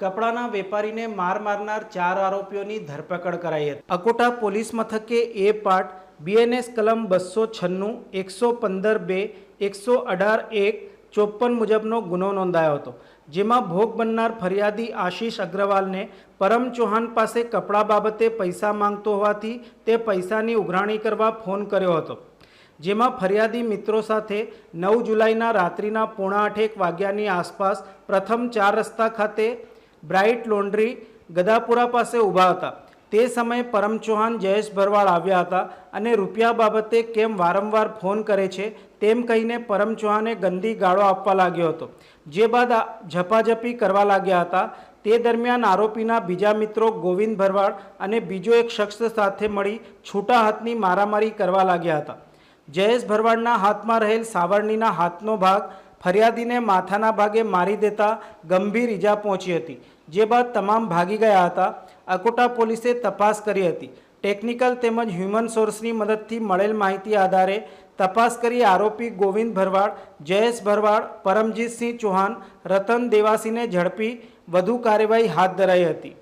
કપડાના વેપારીને માર મારનાર ચાર આરોપીઓની ધરપકડ કરાઈ હતી. અકોટા પોલીસ મથકે એ પાર્ટ બીએનએસ કલમ બસો છન્નું, એકસો પંદર બે, એકસો અઢાર એક ચોપન મુજબનો ગુનો નોંધાયો હતો, જેમાં ભોગ બનનાર ફરિયાદી આશીષ અગ્રવાલને પરમ ચૌહાણ પાસે કપડાં બાબતે પૈસા માંગતો હોવાથી તે પૈસાની ઉઘરાણી કરવા ફોન કર્યો હતો, જેમાં ફરિયાદી મિત્રો સાથે નવ જુલાઈના રાત્રિના પોણા આઠેક વાગ્યાની આસપાસ પ્રથમ ચાર રસ્તા ખાતે બ્રાઇટ લોન્ડ્રી ગદાપુરા પાસે ઊભા હતા. તે સમયે પરમ ચૌહાણ, જયેશ ભરવાડ આવ્યા હતા અને રૂપિયા બાબતે કેમ વારંવાર ફોન કરે છે તેમ કહીને પરમ ચૌહાણે ગંદી ગાળો આપવા લાગ્યો હતો. જે બાદ ઝપાઝપી કરવા લાગ્યા હતા, તે દરમિયાન આરોપીના બીજા મિત્રો ગોવિંદ ભરવાડ અને બીજો એક શખ્સ સાથે મળી છૂટા હાથની મારામારી કરવા લાગ્યા હતા. જયેશ ભરવાડના હાથમાં રહેલ સાવરણીના હાથનો ભાગ ફરિયાદીને માથાના ભાગે મારી દેતા ગંભીર ઈજા પહોંચી હતી. જે બાદ તમામ ભાગી ગયા હતા. અકોટા પોલીસે તપાસ કરી હતી. ટેકનિકલ તેમજ હ્યુમન સોર્સની મદદથી મળેલ માહિતી આધારે તપાસ કરી આરોપી ગોવિંદ ભરવાડ, જયેશ ભરવાડ, પરમજીતસિંહ ચૌહાણ, રતન દેવાસીને ઝડપી વધુ કાર્યવાહી હાથ ધરાઈ હતી.